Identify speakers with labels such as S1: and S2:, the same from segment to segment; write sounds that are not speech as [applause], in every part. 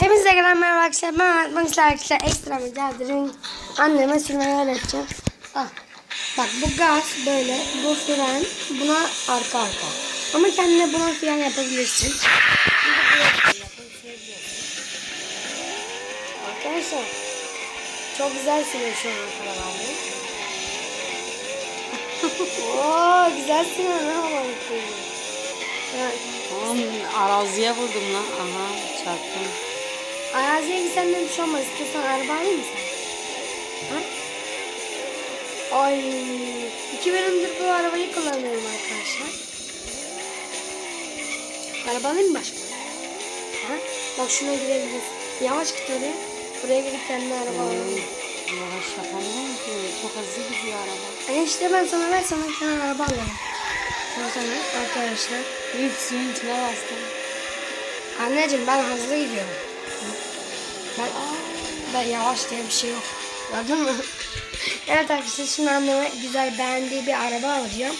S1: Hepinize tekrar merhaba arkadaşlar. Ben Bakışlar arkadaşlar. Ekstra mücadelenin anneme sürmeyi öğreteceğim. Ah. Bak bu gaz böyle. Bu fren. Buna arka arka. Ama kendine buna fren yapabilirsin. Arkadaşlar. Çok güzel sürüyor şu an arabaları. [laughs] Oo güzel sürüyor. Ne havalı sürüyor. Evet.
S2: Tamam araziye vurdum lan. Aha çarptım.
S1: Araziye gitsen de bir şey olmaz. İstiyorsan araba alayım mı sen? Ha? Ay, iki bölümdür bu arabayı kullanıyorum arkadaşlar. Araba alayım mı başka? Ha? Bak şuna gidebiliriz. Yavaş git oraya. Buraya gidip kendine araba alalım.
S2: Yavaş yapamıyorum ki. Çok hızlı gidiyor araba.
S1: E işte ben sana ver sana tane araba alalım. Sana sana arkadaşlar.
S2: İlk suyun içine bastım.
S1: Anneciğim ben hızlı gidiyorum. Ben, ben yavaş diye bir şey yok. Gördün mü? evet arkadaşlar şimdi anneme güzel beğendiği bir araba alacağım.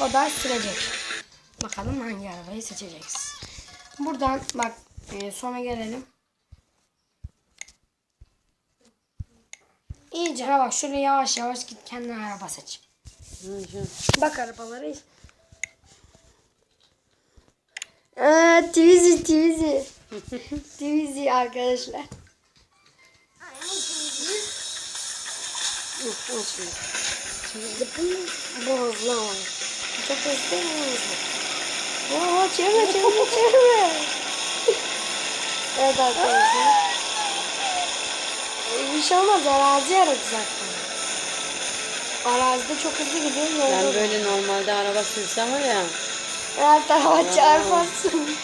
S1: O da sürecek. Bakalım hangi arabayı seçeceğiz. Buradan bak e, sona gelelim. İyice ha bak şöyle yavaş yavaş git kendine araba seç. Bak arabaları. Aa, Twizy, Twizy. [laughs] Twizy arkadaşlar. Al şimdi. Şimdi bu, hızlı ama. Çok hızlı hızlı. Oo, çevirme, çevirme, çevirme. evet arkadaşlar. Bir şey olmaz, arazi aradı zaten. Arazide çok hızlı gidiyor.
S2: Ben
S1: yolda-
S2: böyle normalde araba sürsem var ya.
S1: her tarafa çarparsın.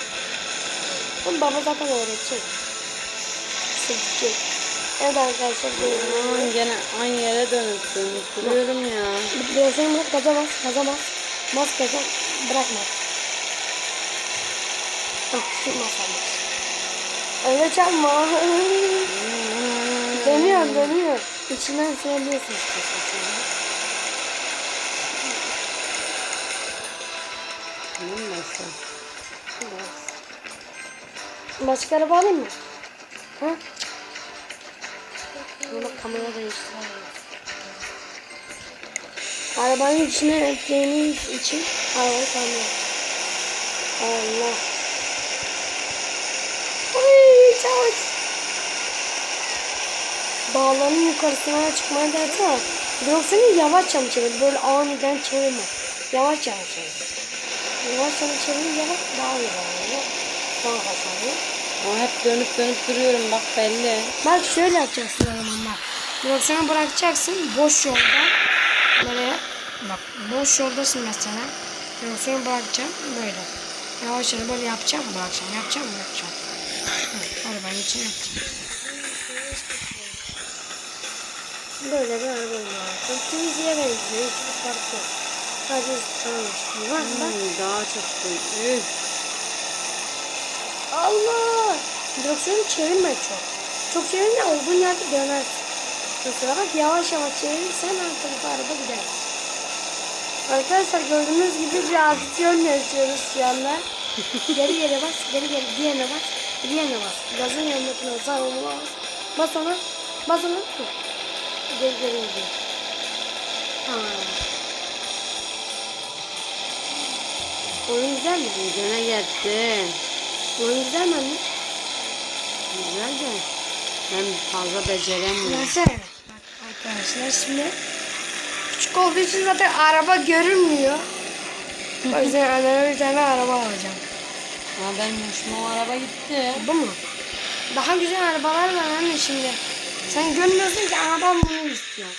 S1: Oğlum baba zaten öğretecek. Seçecek. Evet arkadaşlar.
S2: Aman gene aynı yere dönüp dönüp duruyorum ya.
S1: Direksiyonu bırak gaza bas. Gaza bas. Bas gaza. Bırakma. Ah şu masamız. Öyle çarpma. dönüyor dönüyor. İçinden istiyorsan şöyle.
S2: Tamam işte?
S1: Başka araba alayım mı? Ha? Bunu kamera değiştirelim. Arabanın içine eklediğimiz için arabayı tamir Allah. Uy çavuş. Dağların yukarısına çıkmaya dersene. Direksiyonu yavaş yavaş çevir. Böyle aniden çevirme. Yavaş yavaş çevir. Yavaş yavaş çevirince bak daha oluyor. Daha hasarlı.
S2: Ama hep dönüp dönüp duruyorum bak belli.
S1: Bak şöyle yapacaksın o zaman bak. Direksiyonu bırakacaksın boş yolda. Böyle bak boş yoldasın mesela. Direksiyonu bırakacağım böyle. Yavaş yavaş böyle yapacağım bırakacağım. Yapacağım bırakacağım. Evet, arabanın için yapacağım. Böyle bir araba var. Temiziye benziyor. Hiçbir fark yok. Sadece tanıştım. Var bak.
S2: Hmm, daha çok Üf.
S1: Allah! Direksiyonu çevirme çok. Çok çevirince olduğun yerde dönersin. Mesela bak yavaş yavaş çevirirsen tarafa araba gider. Arkadaşlar gördüğünüz gibi bir aksiyon yaşıyoruz şu anda. geri geri bas, geri geri diğerine bas, diğerine bas. Gazın yanındakine sağ olma bas. Bas ona, bas ona. Geri geri gidiyor. Tamam. Oyun güzel mi?
S2: Gene geldi.
S1: Oyun güzel mi anne?
S2: Güzel de. Ben fazla beceremiyorum.
S1: Bak arkadaşlar şimdi küçük olduğu için zaten araba görünmüyor. O yüzden anneme bir tane araba alacağım.
S2: Ama benim hoşuma o araba gitti.
S1: Bu mu? Daha güzel arabalar var anne şimdi. Sen görmüyorsun ki ama ben bunu
S2: tamam.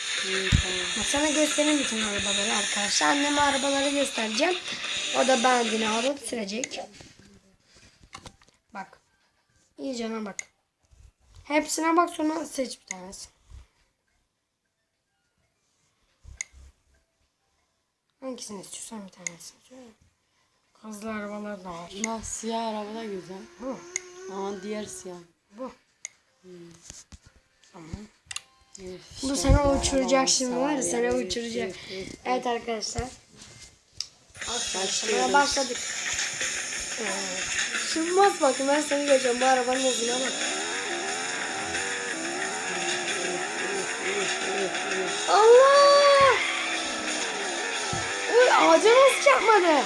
S1: Bak sana göstereyim bütün arabaları arkadaşlar. Anneme arabaları göstereceğim. O da beğendiğini alıp sürecek. Bak. İyicene bak. Hepsine bak sonra seç bir tanesi. Hangisini istiyorsan bir tanesini söyle. Hızlı arabalar da var.
S2: Bak siyah araba da güzel.
S1: Bu.
S2: Ama diğer siyah.
S1: Bu. Tamam.
S2: Üf,
S1: Bu
S2: araba
S1: uçuracak şimdi var ya
S2: üf,
S1: uçuracak. Evet arkadaşlar.
S2: Başlıyoruz.
S1: Başladık. Evet. Bas bakayım ben seni göreceğim. Bu arabanın hızına bak. Allah! Uy ağaca nasıl çarpmadı?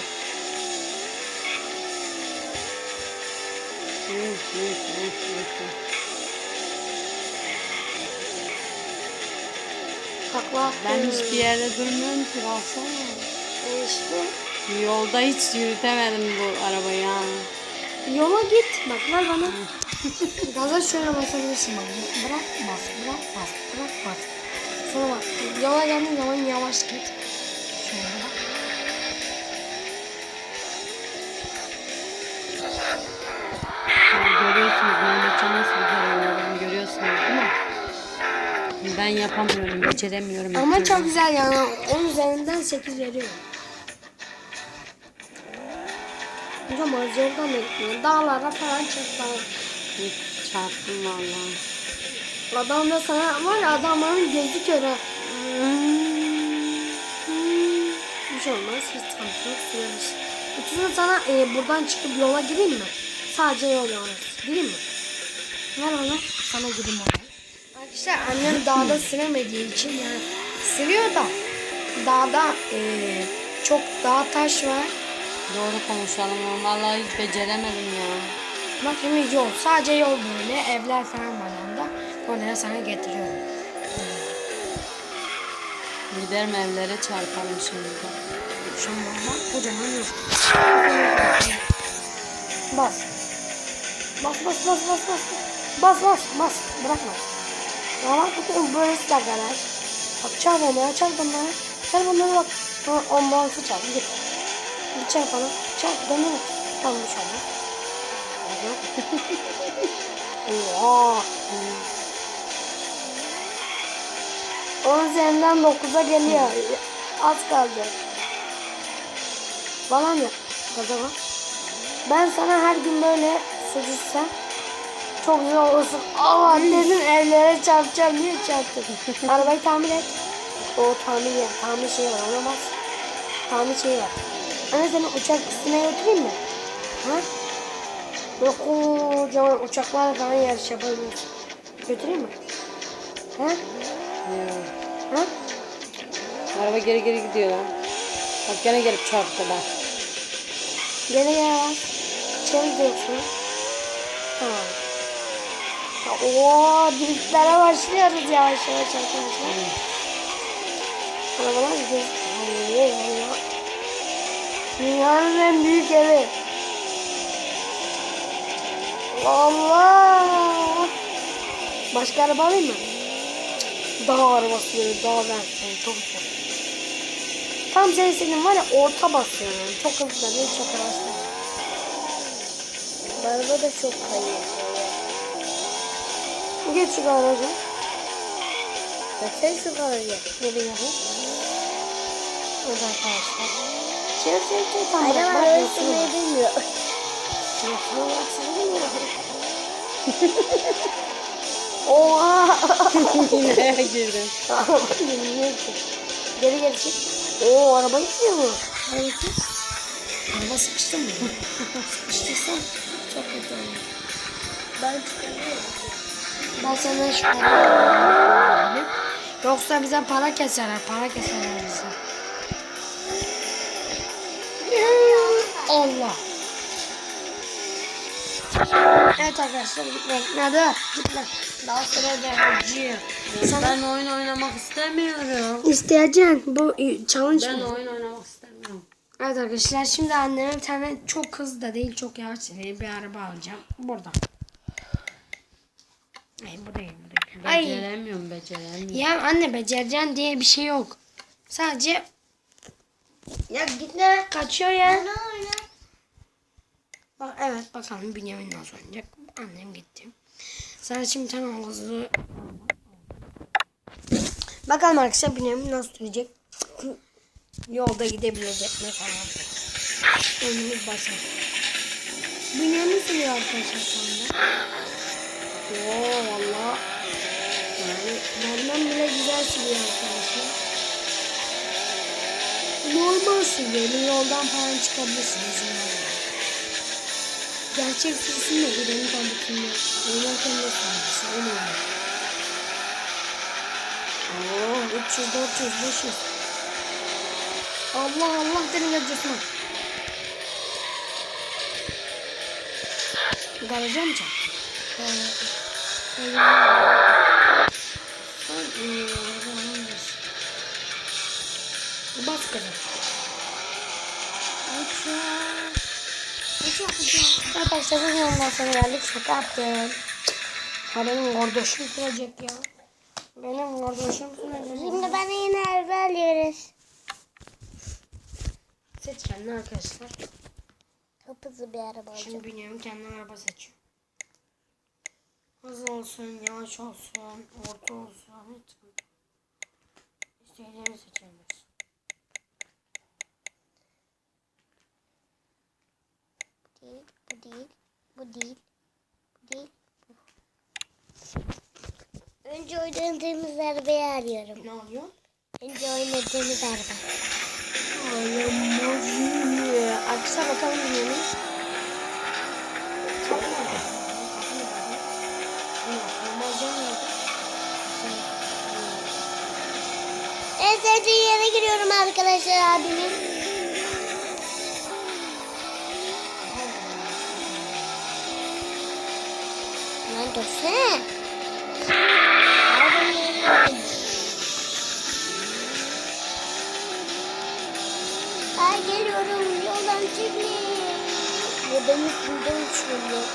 S1: Takla
S2: Ben hiçbir yerde durmuyorum ki baksana.
S1: E işte
S2: Yolda hiç yürütemedim bu arabayı ha.
S1: Yola git. Bak ver bana. Gaza şöyle basabilirsin bak. Bırak bas, bırak bas, bırak bas. Sonra bak yola geldiğin zaman yavaş git. Şöyle bak.
S2: Görüyorsunuz Mehmetcan nasıl güzel oynuyorum görüyorsunuz değil mi? Ben yapamıyorum, beceremiyorum.
S1: Ama
S2: bir
S1: çok güzel yani. 10 üzerinden 8 veriyorum. Hocam az yoldan da gitmiyor. Dağlara falan.
S2: Hiç Çarptım valla.
S1: Adam da sana var ya adamların gözü kör. Bir şey olmaz. Hiç sıkıntı yok. Süreriz. Sana e, buradan çıkıp yola gireyim mi? Sadece yol orası. Gireyim mi? Ver onu. Sana gireyim oraya. Arkadaşlar annem dağda süremediği için yani sürüyor da dağda e, çok dağ taş var.
S2: Doğru konuşalım. Vallahi hiç beceremedim ya.
S1: Bak şimdi yol. Sadece yol böyle. Evler falan var yanında. Oraya sana getiriyorum.
S2: Giderim evlere çarparım şimdi.
S1: An bak kocaman yok. Bas. Bas bas bas bas bas. Bas bas bas. Bırakma. Bak bakın böylesi de garaj. Bak çal onları çal bunları. Çal bunları bak. Ha, on bağımsı çal. Git. Çal bana. Çal. Dönüyor. Tamam şu an. Oha. On üzerinden 9'a geliyor. Az kaldı. Ne? Gaza bak. Ben sana her gün böyle sürürsem çok güzel olursun. Aa dedim evlere çarpacağım diye çarptım. [laughs] Arabayı tamir et. O tamir yer. Tamir şeyi var. Ona bas. Tamir şeyi var. Anne seni uçak üstüne götüreyim mi? Ha? Böyle kocaman uçaklarla falan yarış yapabiliriz. Götüreyim mi? Ha? Ha?
S2: Araba geri geri gidiyor lan. Bak gene gelip çarptı bak.
S1: Geri gel bak. Çevir direksiyonu. Tamam. Ha, Oo, driftlere başlıyoruz yavaş yavaş arkadaşlar. Arabalar gidiyor. Dünyanın en büyük evi. Allah. Başka araba alayım mı? Dağ arabası böyle dağ versiyonu çok güzel. Tam senin istediğin var ya orta basıyor yani. Çok hızlı çok. Bu araba da çok kayıyor. Geç şu garaja. Geçsene şu garaja. Nereye yapayım? Orada arkadaşlar. Çevir çevir çevir. Tamam bak bak. Öyle bilmiyor. Yoksa baksana bilmiyor. Oha.
S2: Yine girdim.
S1: Geri geri çık. Oo araba gitmiyor mu? Gitmiyor. Araba sıkıştı mı? Sıkıştıysa çok kötü olur. Ben çıkarıyorum. Ben senden çıkarıyorum. Yoksa bize para keserler. Para keserler bize. Allah. Evet arkadaşlar gitme gitme dur gitme. Daha sırada acıyor.
S2: Ben oyun oynamak istemiyorum.
S1: İsteyeceksin bu challenge
S2: Ben
S1: mı?
S2: oyun oynamak istemiyorum.
S1: Evet arkadaşlar şimdi anneme bir tane çok hızlı da değil çok yavaş da değil bir araba alacağım. Burada. Ay bu değil bu değil. Ay
S2: Beceremiyorum, beceremiyorum.
S1: ya anne becereceksin diye bir şey yok. Sadece ya gitme kaçıyor ya. Bak evet bakalım Bünyamin nasıl oynayacak. Annem gitti. Sana şimdi tamam hızlı. Bakalım arkadaşlar Bünyamin nasıl sürecek. Yolda gidebilecek mi falan. Önümüz başa. Bünyamin sürüyor arkadaşlar şu anda. Oo valla. Yani benden bile güzel sürüyor arkadaşlar. Normal sürüyor. Yoldan falan çıkabilirsiniz. Yani. Gerçek sesim de benim tabletimde. Oynarken de sanmışsın. Oynuyorum. Oo, 300, 400, 500. Allah Allah dedim gecesine. Garaja mı çarptın? Ee, Arkadaşlar biz ondan sonra geldik. Şaka yaptım. Ha benim kardeşim sürecek ya. Benim kardeşim sürecek.
S3: Şimdi bana yine araba alıyoruz.
S1: Seç kendini arkadaşlar.
S3: Çok hızlı bir araba alacağım.
S1: Şimdi Bünyamin kendine araba seçiyor. Hızlı olsun, yavaş olsun, orta olsun. Hiç sıkıntı. yok. İstediğini seçebilirsin.
S3: Bu değil, bu değil, bu değil, bu değil, bu. Önce oynadığımız arabayı arıyorum.
S1: Ne oluyor?
S3: Önce oynadığımız araba.
S1: Arkadaşlar bakalım Bünyamin.
S3: En sevdiği yere giriyorum arkadaşlar abimin. Arabayı Ay geliyorum yoldan çekmeyin. Ya ben üstümden uçuyorum.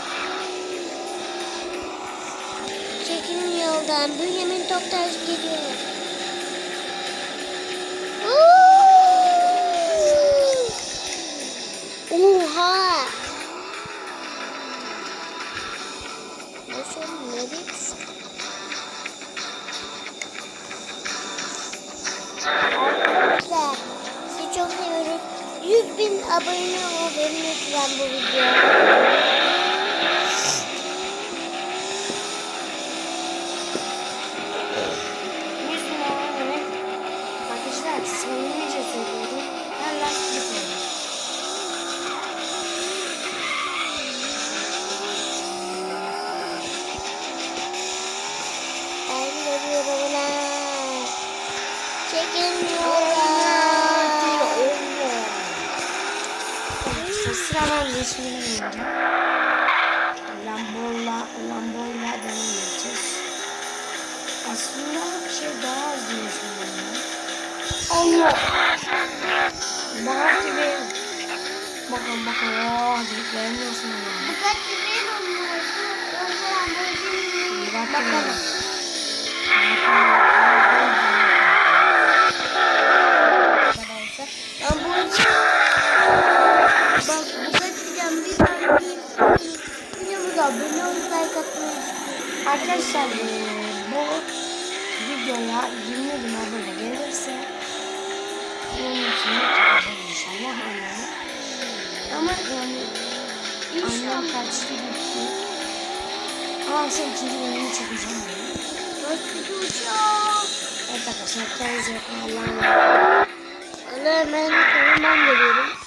S3: Çekin yoldan. Bünyamin Toktaş geliyor. Nereye düştü? Arkadaşlar sizi çok seviyoruz. 100 bin abone olun lütfen bu videoya. Ben
S1: oynayacağım. Lambo'la, Lambo'yla devam edeceğiz. Aslında bir şey daha az şimdi. Allah! Bak gibi. Bakın bakın. Oh, beğeniyorsun ya.
S3: Bu kaç liraya olmuş?
S1: Bak bakalım.
S3: Arkadaşlar abone olup like atmayı
S1: Arkadaşlar bu videoya 20 bin abone gelirse bunun için inşallah onları. Ama yani annem kaçtı gitti. Ama sen ikinci bölümünü çekeceğim.
S3: Nasıl uçuyor?
S1: Evet arkadaşlar kendinize bakın. Allah'a emanet olun.
S3: Allah'a emanet olun ben geliyorum.